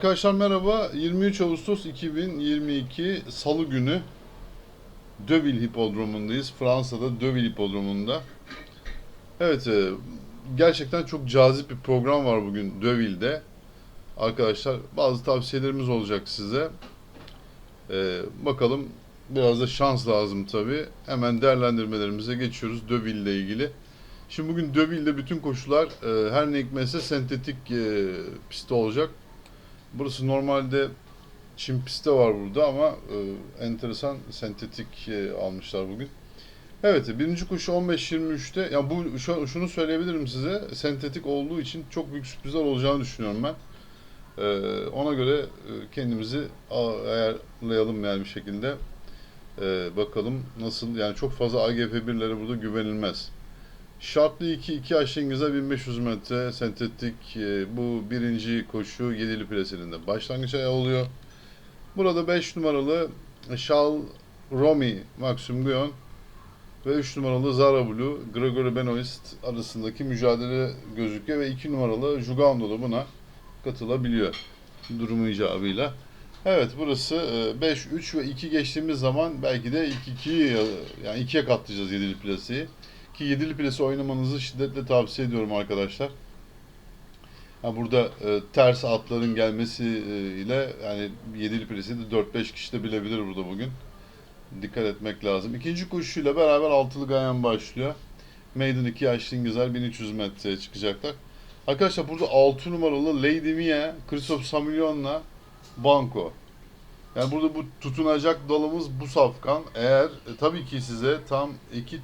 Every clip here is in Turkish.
Arkadaşlar merhaba. 23 Ağustos 2022 Salı günü Deauville Hipodromu'ndayız. Fransa'da Deauville Hipodromu'nda. Evet, e, gerçekten çok cazip bir program var bugün Deauville'de. Arkadaşlar bazı tavsiyelerimiz olacak size. E, bakalım biraz da şans lazım tabii. Hemen değerlendirmelerimize geçiyoruz Deauville ile ilgili. Şimdi bugün Deauville'de bütün koşular e, her ne hikmetse sentetik e, pistte olacak. Burası normalde çim pisti var burada ama e, enteresan sentetik e, almışlar bugün. Evet, birinci koşu 15-23'te. Ya bu şu, şunu söyleyebilirim size. Sentetik olduğu için çok büyük sürprizler olacağını düşünüyorum ben. E, ona göre e, kendimizi ayarlayalım yani bir şekilde. E, bakalım nasıl yani çok fazla AGF1'lere burada güvenilmez. Şartlı 2, 2 yaşlı İngilizler 1500 metre sentetik e, bu birinci koşu Yedili Plesi'nde başlangıç ayağı oluyor. Burada 5 numaralı Charles Romy Maxim Guyon ve 3 numaralı Zara Blue Gregory Benoist arasındaki mücadele gözüküyor ve 2 numaralı Jugando da buna katılabiliyor durumu icabıyla. Evet burası e, 5, 3 ve 2 geçtiğimiz zaman belki de 2-2'yi yani 2'ye katlayacağız Yedili Plesi'yi. Ki yedili plase oynamanızı şiddetle tavsiye ediyorum arkadaşlar. Ha burada e, ters atların gelmesi e, ile yani yedili plase de 4-5 kişi de bilebilir burada bugün. Dikkat etmek lazım. İkinci koşuyla beraber altılı gayan başlıyor. Maiden 2 yaşlı İngilizler 1300 metreye çıkacaklar. Arkadaşlar burada 6 numaralı Lady Mia, Christoph Samillon'la Banco. Yani burada bu tutunacak dalımız bu safkan. Eğer e, tabii ki size tam iki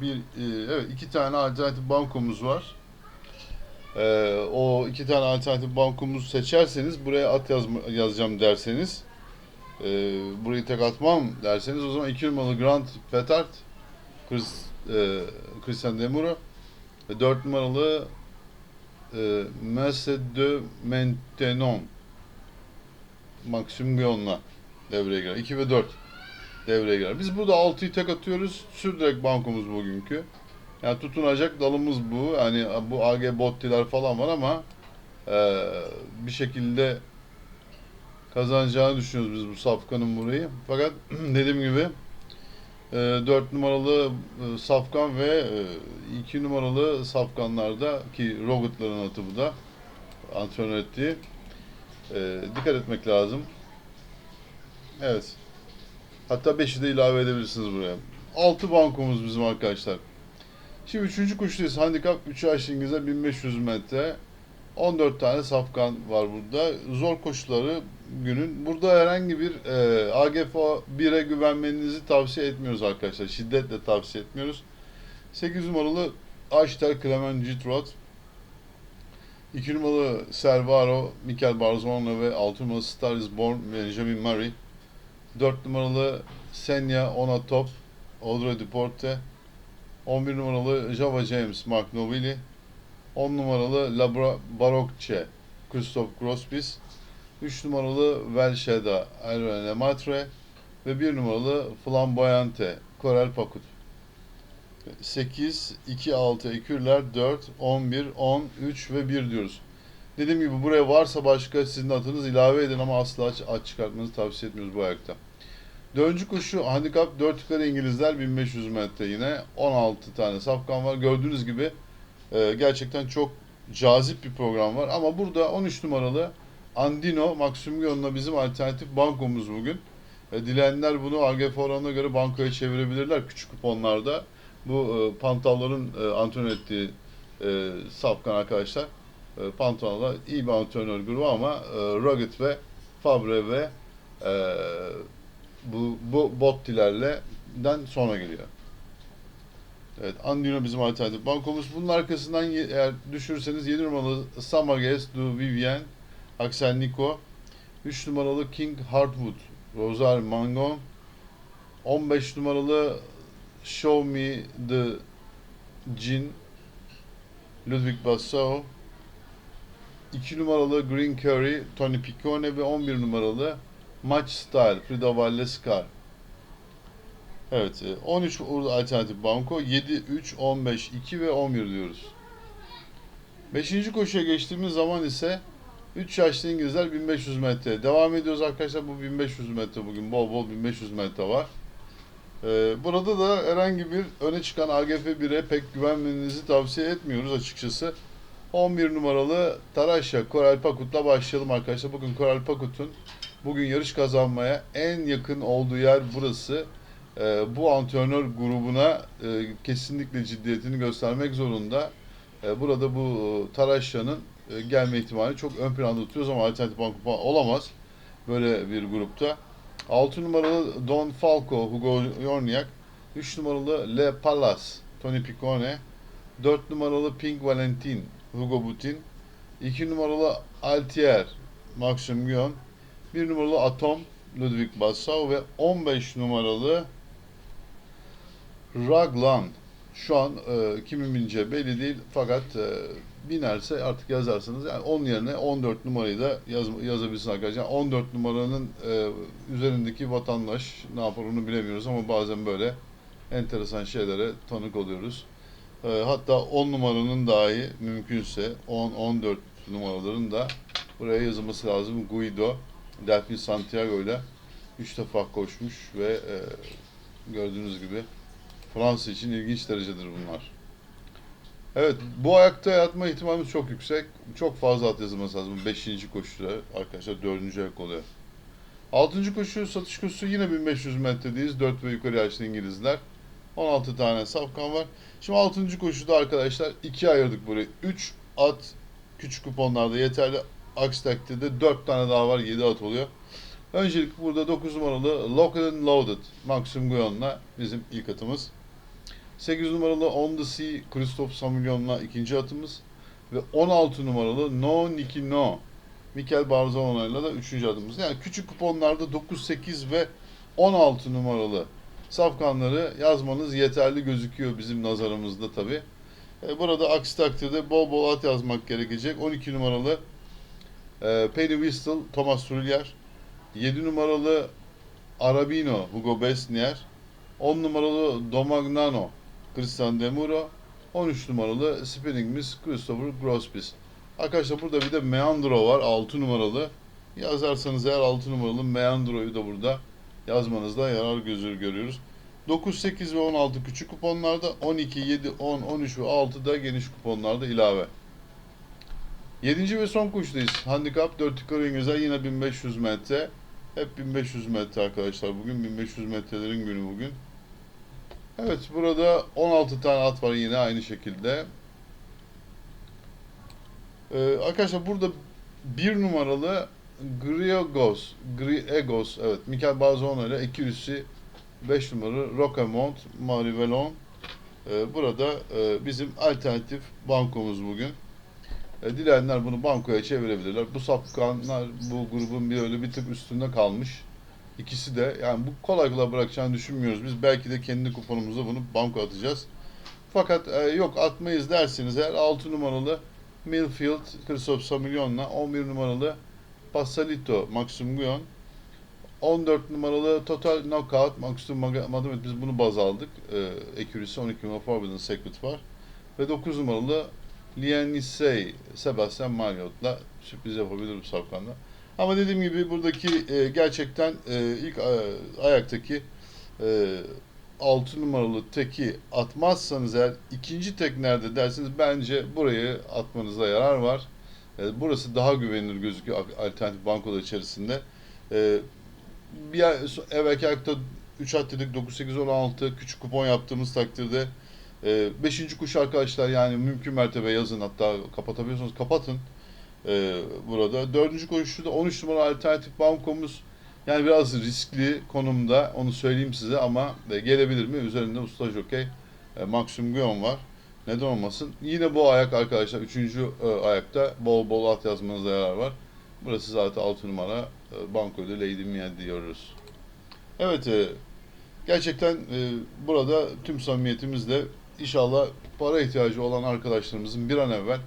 bir e, evet iki tane alternatif bankomuz var. E, o iki tane alternatif bankomuzu seçerseniz buraya at yazma, yazacağım derseniz e, burayı tek atmam derseniz o zaman iki numaralı Grand Petard Chris, e, Christian Demuro ve dört numaralı e, Merced de Maintenon Maxim Guyon'la devreye girer. 2 ve 4 devreye girer. Biz burada 6'yı tek atıyoruz. Sürdürek bankomuz bugünkü. Yani tutunacak dalımız bu. Yani bu AG bottiler falan var ama e, bir şekilde kazanacağını düşünüyoruz biz bu safkanın burayı. Fakat dediğim gibi e, 4 numaralı e, safkan ve 2 numaralı safkanlarda ki Roget'ların atı bu da antrenör ettiği e, dikkat etmek lazım. Evet. Hatta 5'i de ilave edebilirsiniz buraya. 6 bankomuz bizim arkadaşlar. Şimdi 3. koşudayız. Handikap 3 yaşlı İngilizler 1500 metre. 14 tane safkan var burada. Zor koşuları günün. Burada herhangi bir e, AGF 1'e güvenmenizi tavsiye etmiyoruz arkadaşlar. Şiddetle tavsiye etmiyoruz. 8 numaralı Ashtar Clement Gitrot. 2 numaralı Servaro, Mikel Barzonla ve 6 numaralı Star is Born Benjamin Murray. 4 numaralı Senya Onatop, Audrey Duporte. 11 numaralı Java James, Mark Novilli. 10 numaralı Labra Barokçe, Christoph Grospis. 3 numaralı Velşeda, Erwen Lemaitre. Ve 1 numaralı Flamboyante, Korel Pakut. 8, 2, 6, ekürler, 4, 11, 10, 3 ve 1 diyoruz. Dediğim gibi buraya varsa başka sizin adınız ilave edin ama asla aç, aç çıkartmanızı tavsiye etmiyoruz bu ayakta. Dördüncü koşu handikap 4 yukarı İngilizler 1500 metre yine 16 tane safkan var. Gördüğünüz gibi e, gerçekten çok cazip bir program var ama burada 13 numaralı Andino Maxim Gion'la bizim alternatif bankomuz bugün. E, dileyenler bunu AGF oranına göre bankoya çevirebilirler küçük kuponlarda. Bu e, Pantalların e, antrenör ettiği e, safkan arkadaşlar. E, Pantalon'da iyi bir antrenör grubu ama e, Rugged ve Fabre ve e, bu, bu Bottilerle den sonra geliyor. Evet, Andino bizim alternatif bankomuz. Bunun arkasından eğer düşürürseniz 7 numaralı Samages du Vivien, Axel Nico, 3 numaralı King Hardwood, Rosar Mangon, 15 numaralı Show Me the Gin, Ludwig Bassau, 2 numaralı Green Curry, Tony Piccone ve 11 numaralı Match Style, Frida Vallescar. Evet, e, 13 orada alternatif banko, 7, 3, 15, 2 ve 11 diyoruz. 5. koşuya geçtiğimiz zaman ise 3 yaşlı İngilizler 1500 metre. Devam ediyoruz arkadaşlar. Bu 1500 metre bugün. Bol bol 1500 metre var. Ee, burada da herhangi bir öne çıkan AGF 1'e pek güvenmenizi tavsiye etmiyoruz açıkçası. 11 numaralı Taraşya Koral Pakut'la başlayalım arkadaşlar. Bugün Koral Pakut'un bugün yarış kazanmaya en yakın olduğu yer burası. Ee, bu antrenör grubuna e, kesinlikle ciddiyetini göstermek zorunda. Ee, burada bu e, Taraşya'nın e, gelme ihtimali çok ön planda tutuyoruz ama alternatif banko falan olamaz böyle bir grupta. 6 numaralı Don Falco, Hugo Yorniak. 3 numaralı Le Palace, Tony Piccone. 4 numaralı Pink Valentin, Hugo Butin. 2 numaralı Altier, Maxim Guyon. 1 numaralı Atom, Ludwig Bassau ve 15 numaralı Raglan. Şu an e, kimin bineceği belli değil fakat e, binerse artık yazarsınız. Yani 10 yerine 14 numarayı da yaz, yazabilirsiniz arkadaşlar. 14 numaranın e, üzerindeki vatandaş ne yapar onu bilemiyoruz ama bazen böyle enteresan şeylere tanık oluyoruz. E, hatta 10 numaranın dahi mümkünse 10-14 numaraların da buraya yazılması lazım. Guido, Delfin Santiago ile 3 defa koşmuş ve e, gördüğünüz gibi Fransa için ilginç derecedir bunlar. Evet, bu ayakta yatma ihtimalimiz çok yüksek. Çok fazla at yazılması lazım. 5. koşuda arkadaşlar 4. ayak oluyor. 6. koşu satış koşusu yine 1500 metredeyiz. 4 ve yukarı yaşlı İngilizler. 16 tane safkan var. Şimdi 6. koşuda arkadaşlar 2 ayırdık burayı. 3 at küçük kuponlarda yeterli. Aksi takdirde 4 tane daha var. 7 at oluyor. Öncelikle burada 9 numaralı Locked and Loaded Maxim Guyon'la bizim ilk atımız. 8 numaralı On the Sea Christophe Samilyon'la ikinci atımız. Ve 16 numaralı No Niki No Mikel Barzanona'yla da üçüncü atımız. Yani küçük kuponlarda 9, 8 ve 16 numaralı safkanları yazmanız yeterli gözüküyor bizim nazarımızda tabi. Burada aksi takdirde bol bol at yazmak gerekecek. 12 numaralı e, Penny Whistle Thomas Trullier 7 numaralı Arabino Hugo Besnier 10 numaralı Domagnano Christian Demuro 13 numaralı Spinning'imiz Christopher Grospis. Arkadaşlar burada bir de Meandro var 6 numaralı. Yazarsanız eğer 6 numaralı Meandro'yu da burada yazmanızda yarar gözü görüyoruz. 9, 8 ve 16 küçük kuponlarda 12, 7, 10, 13 ve 6 da geniş kuponlarda ilave. 7. ve son koşudayız. Handicap 4 yukarı İngilizler yine 1500 metre. Hep 1500 metre arkadaşlar. Bugün 1500 metrelerin günü bugün. Evet burada 16 tane at var yine aynı şekilde. Ee, arkadaşlar burada bir numaralı Griegos, Griegos evet Mikel Barzano ile ikilisi 5 numaralı Rocamont, Marivelon. Ee, burada e, bizim alternatif bankomuz bugün. E, dileyenler bunu bankoya çevirebilirler. Bu safkanlar bu grubun bir öyle bir tık üstünde kalmış. İkisi de yani bu kolay kolay bırakacağını düşünmüyoruz. Biz belki de kendi kuponumuza bunu banko atacağız. Fakat e, yok atmayız derseniz eğer 6 numaralı Millfield Christophe Samilyon'la 11 numaralı Passalito Maxim Guyon 14 numaralı Total Knockout Maxim Madomet biz bunu baz aldık. E, Accuracy 12 numaralı Forbidden Secret var. Ve 9 numaralı Lianisey Sebastian Marriott'la sürpriz yapabilir bu safkanda. Ama dediğim gibi buradaki e, gerçekten e, ilk e, ayaktaki e, 6 numaralı teki atmazsanız eğer ikinci tek nerede derseniz bence burayı atmanıza yarar var. E, burası daha güvenilir gözüküyor alternatif bankolar içerisinde. E, bir evvelki ayakta 3 at dedik 9, 8, 16 küçük kupon yaptığımız takdirde e, beşinci kuş arkadaşlar yani mümkün mertebe yazın hatta kapatabiliyorsanız kapatın e, burada. Dördüncü koşuda 13 numara alternatif bankomuz yani biraz riskli konumda onu söyleyeyim size ama e, gelebilir mi? Üzerinde usta jokey e, Maxim Guyon var. Neden olmasın? Yine bu ayak arkadaşlar. Üçüncü e, ayakta bol bol at yazmanıza yarar var. Burası zaten 6 numara e, bankoyla Lady Mia diyoruz. Evet e, gerçekten e, burada tüm samimiyetimizle inşallah para ihtiyacı olan arkadaşlarımızın bir an evvel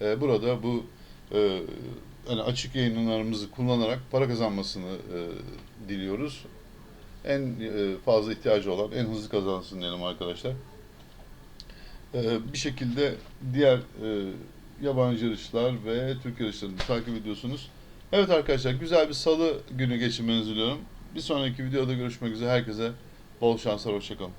e, burada bu e, hani açık yayınlarımızı kullanarak para kazanmasını e, diliyoruz. En e, fazla ihtiyacı olan en hızlı kazansın diyelim arkadaşlar. E, bir şekilde diğer e, yabancı yarışlar ve Türk yarışlarını takip ediyorsunuz. Evet arkadaşlar güzel bir salı günü geçirmenizi diliyorum. Bir sonraki videoda görüşmek üzere. Herkese bol şanslar, hoşçakalın.